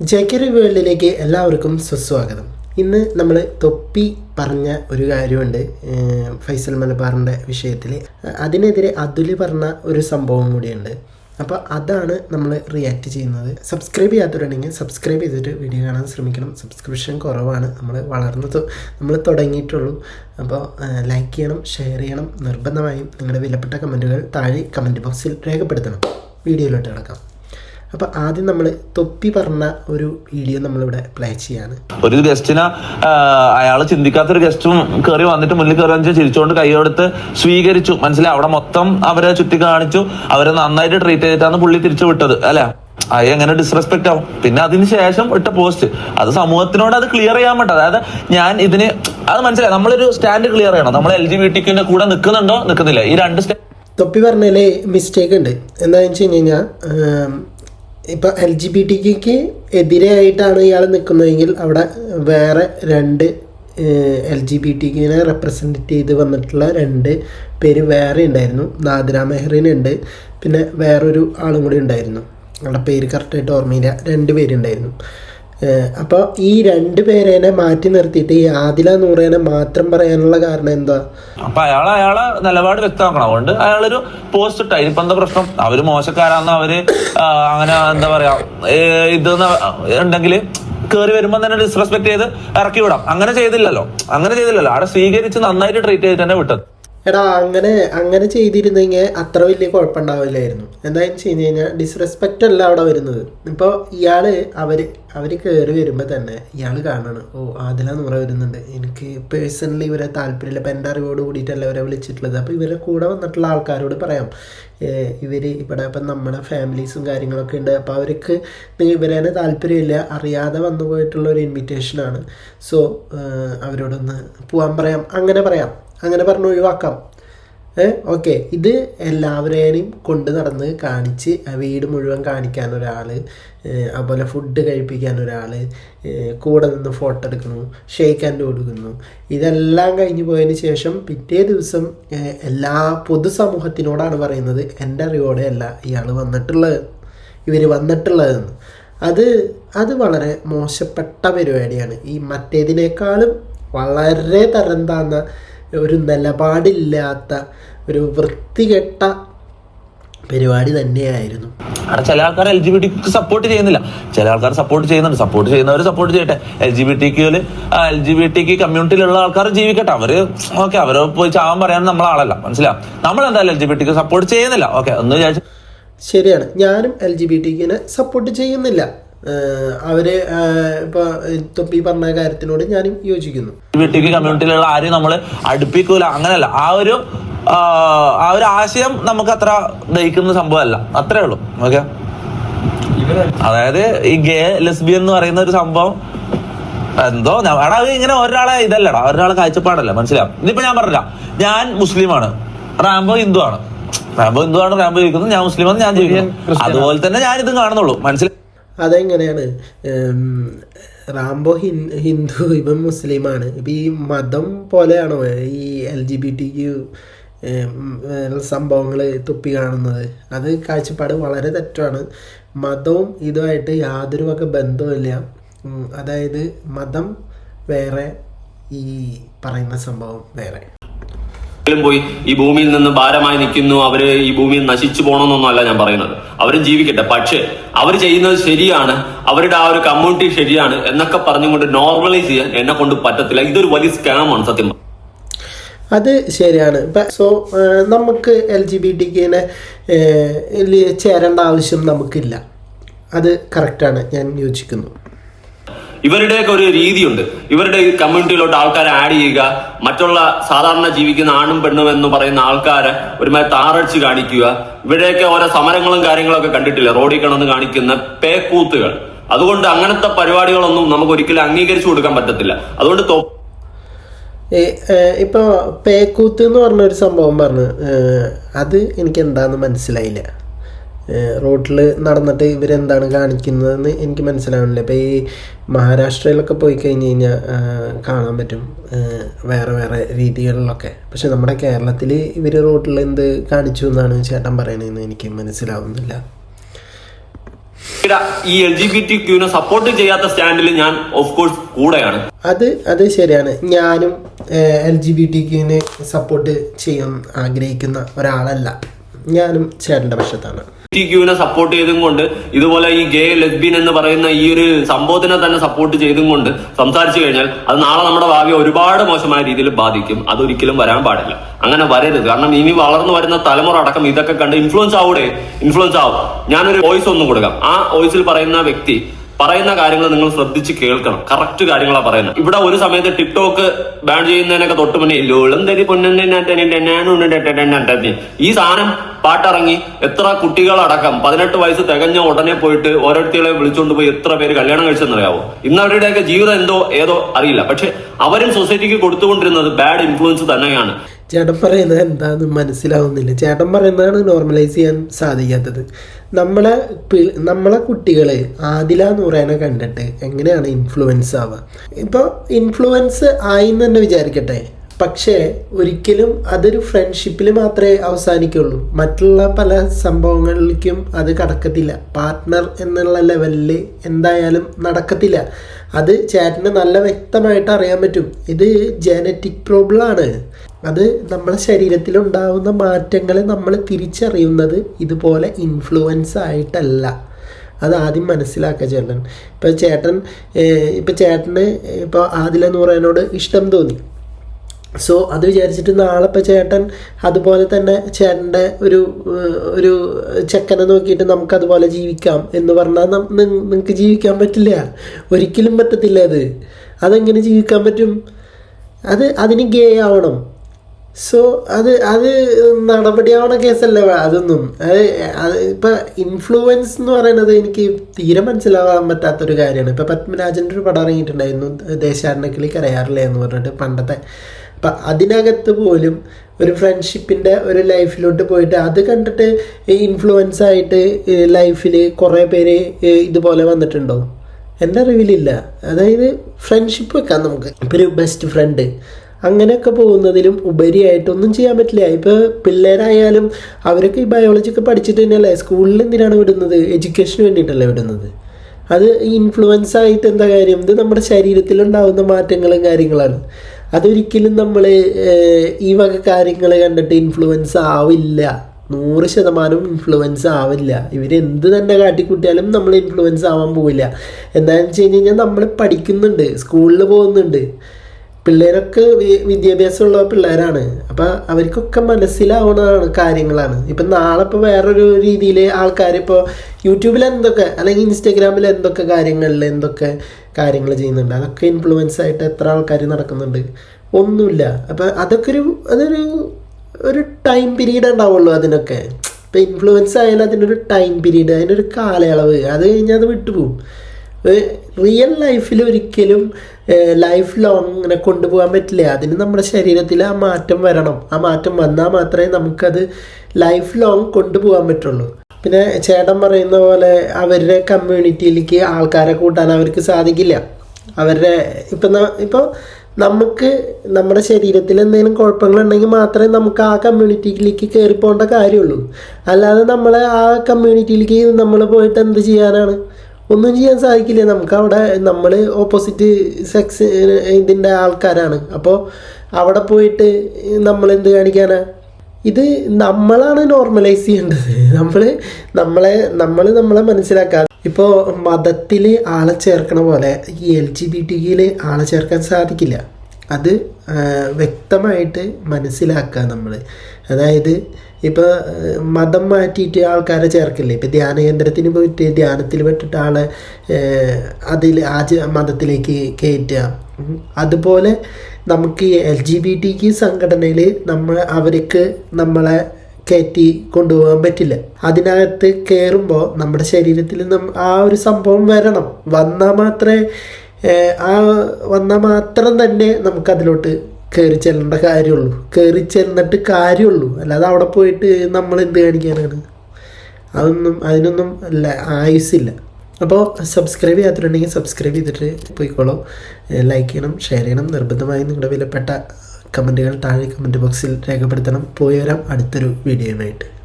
J K വേൾഡിലേക്ക് എല്ലാവർക്കും സുസ്വാഗതം. ഇന്ന് നമ്മൾ തൊപ്പി പറഞ്ഞ ഒരു കാര്യമുണ്ട് ഫൈസൽ മലബാറിന്റെ വിഷയത്തിൽ അതിനെതിരെ അതുൽ പറഞ്ഞ ഒരു സംഭവം കൂടിയുണ്ട്. അപ്പോൾ അതാണ് നമ്മൾ റിയാക്ട് ചെയ്യുന്നത്. സബ്സ്ക്രൈബ് ചെയ്യാത്തവരുണ്ടെങ്കിൽ സബ്സ്ക്രൈബ് ചെയ്തിട്ട് വീഡിയോ കാണാൻ ശ്രമിക്കണം. സബ്സ്ക്രിപ്ഷൻ കുറവാണ് നമ്മൾ വളർന്നു നമ്മൾ തുടങ്ങിയിട്ടുള്ളൂ. അപ്പോൾ ലൈക്ക് ചെയ്യണം ഷെയർ ചെയ്യണം. നിർബന്ധമായും നിങ്ങളുടെ വിലപ്പെട്ട കമന്റുകൾ താഴെ കമന്റ് ബോക്സിൽ രേഖപ്പെടുത്തണം. വീഡിയോയിലോട്ട് കിടക്കാം. അപ്പോൾ ആദ്യം നമ്മൾ തൊപ്പി പറഞ്ഞ ഒരു വീഡിയോ നമ്മളിവിടെ പ്ലേ ചെയ്യാണ്. ഒരു ഗസ്റ്റിനെ അയാൾ ചിന്തിക്കാത്തൊരു ഗസ്റ്റും കയറി വന്നിട്ട് മുന്നിൽ കയറി വന്നിട്ട് ചിരിച്ചുകൊണ്ട് കൈയെടുത്ത് സ്വീകരിച്ചു. മനസ്സിലായി? അവിടെ മൊത്തം അവരെ ചുറ്റി കാണിച്ചു. അവരെ നന്നായിട്ട് ട്രീറ്റ് ചെയ്തിട്ടാണ് പുള്ളി തിരിച്ചു വിട്ടത് അല്ലെ? അത് എങ്ങനെ ഡിസ്റെസ്പെക്ട് ആവും? പിന്നെ അതിന് ശേഷം ഇട്ട പോസ്റ്റ് അത് സമൂഹത്തിനോട് അത് ക്ലിയർ ചെയ്യാൻ പറ്റും അതായത് ഞാൻ ഇതിന് അത് മനസ്സിലായി? നമ്മളൊരു സ്റ്റാൻഡ് ക്ലിയർ ചെയ്യണം. നമ്മൾ എൽ ജി ബി ടിക്കിന്റെ കൂടെ നിൽക്കുന്നുണ്ടോ നിൽക്കുന്നില്ല ഈ രണ്ട് തൊപ്പി പറഞ്ഞതിൽ മിസ്റ്റേക്ക് ഉണ്ട്. എന്താണെന്ന് വെച്ച് കഴിഞ്ഞ് കഴിഞ്ഞാൽ ഇപ്പം എൽ ജി ബി ടിക്ക് എതിരായിട്ടാണ് ഇയാൾ നിൽക്കുന്നതെങ്കിൽ അവിടെ വേറെ രണ്ട് എൽ ജി ബി ടിക്കിനെ റെപ്രസെന്റ് ചെയ്ത് വന്നിട്ടുള്ള രണ്ട് പേര് വേറെ ഉണ്ടായിരുന്നു. നാദിര മെഹ്റിൻ ഉണ്ട്. പിന്നെ വേറൊരു ആളും കൂടി ഉണ്ടായിരുന്നു. അവരുടെ പേര് കറക്റ്റായിട്ട് ഓർമ്മയില്ല. രണ്ട് പേരുണ്ടായിരുന്നു അപ്പോൾ ഈ രണ്ട് പേരേനെ മാറ്റി നിർത്തിയിട്ട് ഈ ആദില നൂറേനെ മാത്രം പറയാനുള്ള കാരണം എന്താ? അപ്പൊ അയാൾ അയാളെ നിലപാട് വ്യക്തമാക്കണം. അതുകൊണ്ട് അയാളൊരു പോസ്റ്റ് ഇട്ട ഇപ്പൊ എന്താ പ്രശ്നം? അവർ മോശക്കാരാന്ന് അവർ അങ്ങനെ എന്താ പറയാ ഇത് ഉണ്ടെങ്കിൽ കേറി വരുമ്പോ തന്നെ ഡിസ്റെസ്പെക്ട് ചെയ്ത് ഇറക്കി വിടാം. അങ്ങനെ ചെയ്തില്ലല്ലോ. അങ്ങനെ ചെയ്തില്ലല്ലോ. അവിടെ സ്വീകരിച്ച് നന്നായിട്ട് ട്രീറ്റ് ചെയ്തിട്ട് തന്നെ വിട്ടത്. എടാ അങ്ങനെ അങ്ങനെ ചെയ്തിരുന്നെങ്കിൽ അത്ര വലിയ കുഴപ്പമുണ്ടാവില്ലായിരുന്നു. എന്തായാലും വെച്ച് കഴിഞ്ഞ് കഴിഞ്ഞാൽ ഡിസ്റെസ്പെക്റ്റ് അല്ല അവിടെ വരുന്നത്. ഇപ്പോൾ ഇയാൾ അവർ അവർ കയറി വരുമ്പോൾ തന്നെ ഇയാൾ കാണണം. ഓ ആദില നൂറ വരുന്നുണ്ട്. എനിക്ക് പേഴ്സണലി ഇവരെ താല്പര്യമില്ല. ഇപ്പം എന്റെ അറിവോട് കൂടിയിട്ടല്ല ഇവരെ വിളിച്ചിട്ടുള്ളത്. അപ്പോൾ ഇവരെ കൂടെ വന്നിട്ടുള്ള ആൾക്കാരോട് പറയാം. ഇവർ ഇവിടെ ഇപ്പം നമ്മുടെ ഫാമിലീസും കാര്യങ്ങളൊക്കെ ഉണ്ട്. അപ്പോൾ അവർക്ക് ഇവരെ താല്പര്യമില്ല. അറിയാതെ വന്നു പോയിട്ടുള്ള ഒരു ഇൻവിറ്റേഷനാണ് സോ അവരോടൊന്ന് പോകാൻ പറയാം. അങ്ങനെ പറയാം. അങ്ങനെ പറഞ്ഞ് ഒഴിവാക്കാം. ഓക്കെ. ഇത് എല്ലാവരെയും കൊണ്ട് നടന്ന് കാണിച്ച് വീട് മുഴുവൻ കാണിക്കാൻ ഒരാൾ അതുപോലെ ഫുഡ് കഴിപ്പിക്കാൻ ഒരാൾ കൂടെ നിന്ന് ഫോട്ടോ എടുക്കുന്നു ഷേക്ക് ഹാൻഡ് കൊടുക്കുന്നു. ഇതെല്ലാം കഴിഞ്ഞ് പോയതിന് ശേഷം പിറ്റേ ദിവസം എല്ലാ പൊതുസമൂഹത്തിനോടാണ് പറയുന്നത് എന്റെ അറിവോടെയല്ല ഇയാൾ വന്നിട്ടുള്ളത്. ഇവർ വന്നിട്ടുള്ളതെന്ന്. അത് അത് വളരെ മോശപ്പെട്ട പരിപാടിയാണ്. ഈ മറ്റേതിനേക്കാളും വളരെ തരം താന്ന ഒരു നിലപാടില്ലാത്ത ഒരു വൃത്തികെട്ട പരിപാടി തന്നെയായിരുന്നു. അവിടെ ചില ആൾക്കാർ എൽ ജി ബി ടിക്ക് സപ്പോർട്ട് ചെയ്യുന്നില്ല. ചില ആൾക്കാർ സപ്പോർട്ട് ചെയ്യുന്നുണ്ട്. സപ്പോർട്ട് ചെയ്യുന്നവർ സപ്പോർട്ട് ചെയ്യട്ടെ. എൽ ജി ബി ടിക്കിൽ എൽ ജി ബി ടിക്ക് കമ്മ്യൂണിറ്റിയിലുള്ള ആൾക്കാർ ജീവിക്കട്ടെ. അവർ ഓക്കെ അവരെ പോയി ചാവാൻ പറയാൻ നമ്മൾ ആളല്ല. മനസ്സിലാവും നമ്മൾ എന്തായാലും എൽ ജി ബി ടിക്ക് സപ്പോർട്ട് ചെയ്യുന്നില്ല. ഓക്കെ ഒന്ന് വിചാരിച്ചു ശരിയാണ്. ഞാനും എൽ ജി ബി ടിക്കിനെ സപ്പോർട്ട് ചെയ്യുന്നില്ല. അവർ ഇപ്പൊ തൊപ്പി പറഞ്ഞ കാര്യത്തിനോട് ഞാനും യോജിക്കുന്നു. കമ്മ്യൂണിറ്റിയിലുള്ള ആരും നമ്മൾ അടുപ്പിക്കൂല അങ്ങനല്ല ആ ഒരു ആ, ഒരു ആശയം നമുക്ക് അത്ര ദഹിക്കുന്ന സംഭവമല്ല. അത്രേ ഉള്ളൂ. ഓക്കെ? അതായത് ഈ ഗേ ലെസ്ബിയൻ എന്ന് പറയുന്ന ഒരു സംഭവം എന്തോ എടാ അത് ഇങ്ങനെ ഒരാളെ ഇതല്ലടാ. ഒരാളെ കാഴ്ചപ്പാടല്ല. മനസ്സിലാവും ഇതിപ്പോ ഞാൻ പറഞ്ഞില്ല ഞാൻ മുസ്ലിമാണ്. റാംബോ ഹിന്ദു ആണ് റാംബോ ഹിന്ദു ആണ് റാംബോ ജീവിക്കുന്നത് ഞാൻ മുസ്ലിമാണ് ഞാൻ ജീവിക്കുന്നത് അതുപോലെ തന്നെ ഞാൻ ഇതും കാണുന്നുള്ളൂ. മനസ്സിലായി? അതെങ്ങനെയാണ്? റാംബോ ഹിൻ ഹിന്ദു ഇവൻ മുസ്ലിമാണ്. ഇപ്പം ഈ മതം പോലെയാണോ ഈ L G B T Q സംഭവങ്ങൾ തുപ്പി കാണുന്നത്? അത് കാഴ്ചപ്പാട് വളരെ തെറ്റാണ്. മതവും ഇതുമായിട്ട് യാതൊരു വക ബന്ധവുമില്ല. അതായത് മതം വേറെ ഈ പറയുന്ന സംഭവം വേറെ ും. പോയി ഈ ഭൂമിയിൽ നിന്ന് ഭാരമായി നിൽക്കുന്നു. അവർ ഈ ഭൂമിയിൽ നശിച്ചു പോകണമെന്നൊന്നും അല്ല ഞാൻ പറയുന്നത്. അവരും ജീവിക്കട്ടെ. പക്ഷേ അവർ ചെയ്യുന്നത് ശരിയാണ്. അവരുടെ ആ ഒരു കമ്മ്യൂണിറ്റി ശരിയാണ് എന്നൊക്കെ പറഞ്ഞുകൊണ്ട് നോർമലൈസ് ചെയ്യാൻ എന്നെ കൊണ്ട് പറ്റത്തില്ല. ഇതൊരു വലിയ സ്കാമാണ് സത്യം അത് ശരിയാണ്. സോ നമുക്ക് എൽ ജി ബി ടിക്കിനെ ചേരേണ്ട ആവശ്യം നമുക്കില്ല. അത് കറക്റ്റാണ് ഞാൻ യോജിക്കുന്നു. ഇവരുടെയൊക്കെ ഒരു രീതിയുണ്ട്. ഇവരുടെ കമ്മ്യൂണിറ്റിയിലോട്ട് ആൾക്കാരെ ആഡ് ചെയ്യുക മറ്റുള്ള സാധാരണ ജീവിക്കുന്ന ആണും പെണ്ണും എന്ന് പറയുന്ന ആൾക്കാരെ ഒരുമാതിരി താറടിച്ച് കാണിക്കുക. ഇവരുടെയൊക്കെ ഓരോ സമരങ്ങളും കാര്യങ്ങളൊക്കെ കണ്ടിട്ടില്ല? റോഡിൽ കിടന്ന് കാണിക്കുന്ന പേക്കൂത്തുകൾ. അതുകൊണ്ട് അങ്ങനത്തെ പരിപാടികളൊന്നും നമുക്ക് ഒരിക്കലും അംഗീകരിച്ചു കൊടുക്കാൻ പറ്റത്തില്ല. അതുകൊണ്ട് ഇപ്പൊ പേക്കൂത്ത് എന്ന് പറഞ്ഞൊരു സംഭവം പറഞ്ഞു. അത് എനിക്ക് എന്താണെന്ന് മനസ്സിലായില്ല. റോഡിൽ നടന്നിട്ട് ഇവരെന്താണ് കാണിക്കുന്നതെന്ന് എനിക്ക് മനസ്സിലാവുന്നില്ല ഇപ്പോൾ ഈ മഹാരാഷ്ട്രയിലൊക്കെ പോയി കഴിഞ്ഞ് കഴിഞ്ഞാൽ കാണാൻ പറ്റും വേറെ വേറെ രീതികളിലൊക്കെ. പക്ഷെ നമ്മുടെ കേരളത്തിൽ ഇവർ റോട്ടിൽ എന്ത് കാണിച്ചു എന്നാണ് ചേട്ടൻ പറയണതെന്ന് എനിക്ക് മനസ്സിലാവുന്നില്ല. ഈ L G B T support ചെയ്യാത്ത സ്റ്റാൻഡിൽ ഞാൻ ഓഫ് കോഴ്സ് കൂടെയാണ്. അത് അത് ശരിയാണ്. ഞാനും എൽ ജി ബി ടി ക്യൂവിനെ സപ്പോർട്ട് ചെയ്യാൻ ആഗ്രഹിക്കുന്ന ഒരാളല്ല. ഞാനും ചേട്ടന്റെ പക്ഷത്താണ്. ക്യൂവിനെ സപ്പോർട്ട് ചെയ്തും കൊണ്ട് ഇതുപോലെ ഈ ഗേ ലെസ്ബിൻ എന്ന് പറയുന്ന ഈ ഒരു സംഭവത്തിനെ തന്നെ സപ്പോർട്ട് ചെയ്തും കൊണ്ട് സംസാരിച്ചു കഴിഞ്ഞാൽ അത് നാളെ നമ്മുടെ ഭാവി ഒരുപാട് മോശമായ രീതിയിൽ ബാധിക്കും. അതൊരിക്കലും വരാൻ പാടില്ല. അങ്ങനെ വരരുത്. കാരണം ഇനി വളർന്നു വരുന്ന തലമുറ അടക്കം ഇതൊക്കെ കണ്ട് ഇൻഫ്ലുവൻസ് ആവൂടെ? ഇൻഫ്ലുവൻസ് ആവും. ഞാനൊരു വോയിസ് ഒന്നും കൊടുക്കാം. ആ വോയിസിൽ പറയുന്ന വ്യക്തി പറയുന്ന കാര്യങ്ങൾ നിങ്ങൾ ശ്രദ്ധിച്ച് കേൾക്കണം. കറക്റ്റ് കാര്യങ്ങളാണ് പറയുന്നത് ഇവിടെ ഒരു സമയത്ത് ടിക്ടോക്ക് ബാൻ ചെയ്യുന്നതിനൊക്കെ തൊട്ട് മുന്നേ ലോളം തരി പൊന്നെ ഈ സാധനം പാട്ടിറങ്ങി എത്ര കുട്ടികളടക്കം പതിനെട്ട് വയസ്സ് തികഞ്ഞ ഉടനെ പോയിട്ട് ഓരോരുത്തരെ വിളിച്ചുകൊണ്ട് പോയി എത്ര പേര് കല്യാണം കഴിച്ചെന്നറിയാവോ? ഇന്ന് അവരുടെയൊക്കെ ജീവിതം എന്തോ ഏതോ അറിയില്ല. പക്ഷെ അവരും സൊസൈറ്റിക്ക് കൊടുത്തുകൊണ്ടിരുന്നത് ബാഡ് ഇൻഫ്ലുവൻസ് തന്നെയാണ്. ചേട്ടൻ പറയുന്നത് എന്താണെന്ന് മനസ്സിലാവുന്നില്ല. ചേട്ടൻ പറയുന്നതാണ് നോർമലൈസ് ചെയ്യാൻ സാധിക്കാത്തത്. നമ്മളെ നമ്മളെ കുട്ടികൾ ആദില എന്ന് പറയുന്നത് കണ്ടിട്ട് എങ്ങനെയാണ് ഇൻഫ്ലുവൻസ് ആവുക? ഇപ്പോൾ ഇൻഫ്ലുവൻസ് ആയി എന്ന് തന്നെ വിചാരിക്കട്ടെ. പക്ഷേ ഒരിക്കലും അതൊരു ഫ്രണ്ട്ഷിപ്പിൽ മാത്രമേ അവസാനിക്കുള്ളൂ. മറ്റുള്ള പല സംഭവങ്ങളിലേക്കും അത് കടക്കത്തില്ല. പാർട്ട്ണർ എന്നുള്ള ലെവലിൽ എന്തായാലും നടക്കത്തില്ല. അത് ചേട്ടന് നല്ല വ്യക്തമായിട്ട് അറിയാൻ പറ്റും. ഇത് ജനറ്റിക് പ്രോബ്ലം ആണ്. അത് നമ്മുടെ ശരീരത്തിലുണ്ടാവുന്ന മാറ്റങ്ങളെ നമ്മൾ തിരിച്ചറിയുന്നത് ഇതുപോലെ ഇൻഫ്ലുവൻസ് ആയിട്ടല്ല. അത് ആദ്യം മനസ്സിലാക്കുക ചേട്ടൻ. ഇപ്പം ചേട്ടൻ ഇപ്പോൾ ഇപ്പം ചേട്ടന് ഇപ്പോൾ ആദില നൂറേനോട് ഇഷ്ടം തോന്നി. സോ അത് വിചാരിച്ചിട്ട് നാളെ ഇപ്പം ചേട്ടൻ അതുപോലെ തന്നെ ചേട്ടന്റെ ഒരു ഒരു ചെക്കനെ നോക്കിയിട്ട് നമുക്ക് അതുപോലെ ജീവിക്കാം എന്ന് പറഞ്ഞാൽ നിങ്ങൾക്ക് ജീവിക്കാൻ പറ്റില്ല. ഒരിക്കലും പറ്റത്തില്ല അത്. അതെങ്ങനെ ജീവിക്കാൻ പറ്റും? അത് അതിന് ഗേ ആവണം. സോ അത് അത് നടപടിയാവണ കേസല്ല അതൊന്നും. അത് അത് ഇപ്പം ഇൻഫ്ലുവൻസ് എന്ന് പറയുന്നത് എനിക്ക് തീരെ മനസ്സിലാവാൻ പറ്റാത്തൊരു കാര്യമാണ്. ഇപ്പം പത്മരാജന്റെ ഒരു പടം ഇറങ്ങിയിട്ടുണ്ടായിരുന്നു. ദേശാടനക്കിളി കരയാറില്ല എന്ന് പറഞ്ഞിട്ട് പണ്ടത്തെ. അപ്പം അതിനകത്ത് പോലും ഒരു ഫ്രണ്ട്ഷിപ്പിന്റെ ഒരു ലൈഫിലോട്ട് പോയിട്ട് അത് കണ്ടിട്ട് ഇൻഫ്ലുവൻസ് ആയിട്ട് ലൈഫിൽ കുറേ പേര് ഇതുപോലെ വന്നിട്ടുണ്ടോ? എന്റെ അറിവിലില്ല അതായത് ഫ്രണ്ട്ഷിപ്പ് വെക്കാം നമുക്ക്. ഇപ്പോൾ ഒരു ബെസ്റ്റ് ഫ്രണ്ട് അങ്ങനെയൊക്കെ പോകുന്നതിലും ഉപരിയായിട്ടൊന്നും ചെയ്യാൻ പറ്റില്ല. ഇപ്പോൾ പിള്ളേരായാലും അവരൊക്കെ ഈ ബയോളജി ഒക്കെ പഠിച്ചിട്ട് തന്നെയല്ലേ? സ്കൂളിൽ എന്തിനാണ് വിടുന്നത്? എഡ്യൂക്കേഷന് വേണ്ടിയിട്ടല്ലേ വിടുന്നത്? അത് ഇൻഫ്ലുവൻസ് ആയിട്ട് എന്താ കാര്യം? ഇത് നമ്മുടെ ശരീരത്തിലുണ്ടാവുന്ന മാറ്റങ്ങളും കാര്യങ്ങളാണ്. അതൊരിക്കലും നമ്മൾ ഈ വക കാര്യങ്ങൾ കണ്ടിട്ട് ഇൻഫ്ലുവൻസ് ആവില്ല. നൂറ് ശതമാനം ഇൻഫ്ലുവൻസ് ആവില്ല. ഇവരെന്ത് തന്നെ കാട്ടിക്കൂട്ടിയാലും നമ്മൾ ഇൻഫ്ലുവൻസ് ആവാൻ പോവില്ല. എന്താണെന്ന് വെച്ച് കഴിഞ്ഞ് കഴിഞ്ഞാൽ നമ്മൾ പഠിക്കുന്നുണ്ട്. സ്കൂളിൽ പോകുന്നുണ്ട്. പിള്ളേരൊക്കെ വിദ്യാഭ്യാസമുള്ള പിള്ളേരാണ്. അപ്പം അവർക്കൊക്കെ മനസ്സിലാവുന്നതാണ് കാര്യങ്ങളാണ്. ഇപ്പം നാളെ ഇപ്പോൾ വേറൊരു രീതിയിൽ ആൾക്കാർ ഇപ്പോൾ യൂട്യൂബിൽ എന്തൊക്കെ അല്ലെങ്കിൽ ഇൻസ്റ്റാഗ്രാമിൽ എന്തൊക്കെ കാര്യങ്ങളിൽ എന്തൊക്കെ കാര്യങ്ങൾ ചെയ്യുന്നുണ്ട്. അതൊക്കെ ഇൻഫ്ലുവൻസ് ആയിട്ട് എത്ര ആൾക്കാർ നടക്കുന്നുണ്ട്. ഒന്നുമില്ല അപ്പം അതൊക്കെ ഒരു അതൊരു ഒരു ടൈം പീരീഡ് ഉണ്ടാവുള്ളൂ അതിനൊക്കെ. ഇപ്പം ഇൻഫ്ലുവൻസ് ആയാലും അതിനൊരു ടൈം പീരീഡ് അതിനൊരു കാലയളവ്. അത് കഴിഞ്ഞാൽ അത് വിട്ടുപോകും റിയൽ ലൈഫിൽ ഒരിക്കലും ലൈഫ് ലോങ് ഇങ്ങനെ കൊണ്ടുപോകാൻ പറ്റില്ല. അതിന് നമ്മുടെ ശരീരത്തിൽ ആ മാറ്റം വരണം. ആ മാറ്റം വന്നാൽ മാത്രമേ നമുക്കത് ലൈഫ് ലോങ് കൊണ്ടുപോകാൻ പറ്റുള്ളൂ. പിന്നെ ചേട്ടൻ പറയുന്ന പോലെ അവരുടെ കമ്മ്യൂണിറ്റിയിലേക്ക് ആൾക്കാരെ കൂട്ടാൻ അവർക്ക് സാധിക്കില്ല. അവരുടെ ഇപ്പം ഇപ്പോൾ നമുക്ക് നമ്മുടെ ശരീരത്തിൽ എന്തെങ്കിലും കുഴപ്പങ്ങളുണ്ടെങ്കിൽ മാത്രമേ നമുക്ക് ആ കമ്മ്യൂണിറ്റിയിലേക്ക് കയറി പോകേണ്ട കാര്യമുള്ളൂ. അല്ലാതെ നമ്മളെ ആ കമ്മ്യൂണിറ്റിയിലേക്ക് നമ്മൾ പോയിട്ട് എന്ത് ചെയ്യാനാണ്? ഒന്നും ചെയ്യാൻ സാധിക്കില്ല. നമുക്ക് അവിടെ നമ്മൾ ഓപ്പോസിറ്റ് സെക്സ് ഇതിന്റെ ആൾക്കാരാണ്. അപ്പോൾ അവിടെ പോയിട്ട് നമ്മൾ എന്ത് കാണിക്കാനാ? ഇത് നമ്മളാണ് നോർമലൈസ് ചെയ്യേണ്ടത്. നമ്മൾ നമ്മളെ നമ്മൾ നമ്മളെ മനസ്സിലാക്കാതെ ഇപ്പോൾ മതത്തിൽ ആളെ ചേർക്കണ പോലെ ഈ എൽ ജി ബി ടിയിൽ ആളെ ചേർക്കാൻ സാധിക്കില്ല. അത് വ്യക്തമായിട്ട് മനസ്സിലാക്കുക നമ്മൾ അതായത് ഇപ്പോൾ മതം മാറ്റിയിട്ട് ആൾക്കാരെ ചേർക്കില്ലേ? ഇപ്പോൾ ധ്യാന കേന്ദ്രത്തിന് പോയിട്ട് ധ്യാനത്തിൽ പെട്ടിട്ട് ആളെ അതിൽ ആ മതത്തിലേക്ക് കയറ്റുക അതുപോലെ നമുക്ക് എൽ ജി ബി ടിക്ക് സംഘടനയിൽ നമ്മൾ അവർക്ക് നമ്മളെ കയറ്റി കൊണ്ടുപോകാൻ പറ്റില്ല. അതിനകത്ത് കയറുമ്പോൾ നമ്മുടെ ശരീരത്തിൽ ആ ഒരു സംഭവം വരണം. വന്നാൽ മാത്രമേ ആ വന്നാൽ മാത്രം തന്നെ നമുക്കതിലോട്ട് കയറി ചെല്ലേണ്ട കാര്യമുള്ളൂ. കയറി ചെന്നിട്ട് കാര്യമുള്ളൂ. അല്ലാതെ അവിടെ പോയിട്ട് നമ്മൾ എന്ത് കാണിക്കാനാണ്? അതൊന്നും അതിനൊന്നും അല്ല ആയുസില്ല അപ്പോൾ സബ്സ്ക്രൈബ് ചെയ്യാത്തിട്ടുണ്ടെങ്കിൽ സബ്സ്ക്രൈബ് ചെയ്തിട്ട് പോയിക്കോളൂ. ലൈക്ക് ചെയ്യണം ഷെയർ ചെയ്യണം. നിർബന്ധമായി നിങ്ങളുടെ വിലപ്പെട്ട കമന്റുകൾ താഴെ കമന്റ് ബോക്സിൽ രേഖപ്പെടുത്തണം. പോയി വരാം അടുത്തൊരു വീഡിയോയുമായിട്ട്.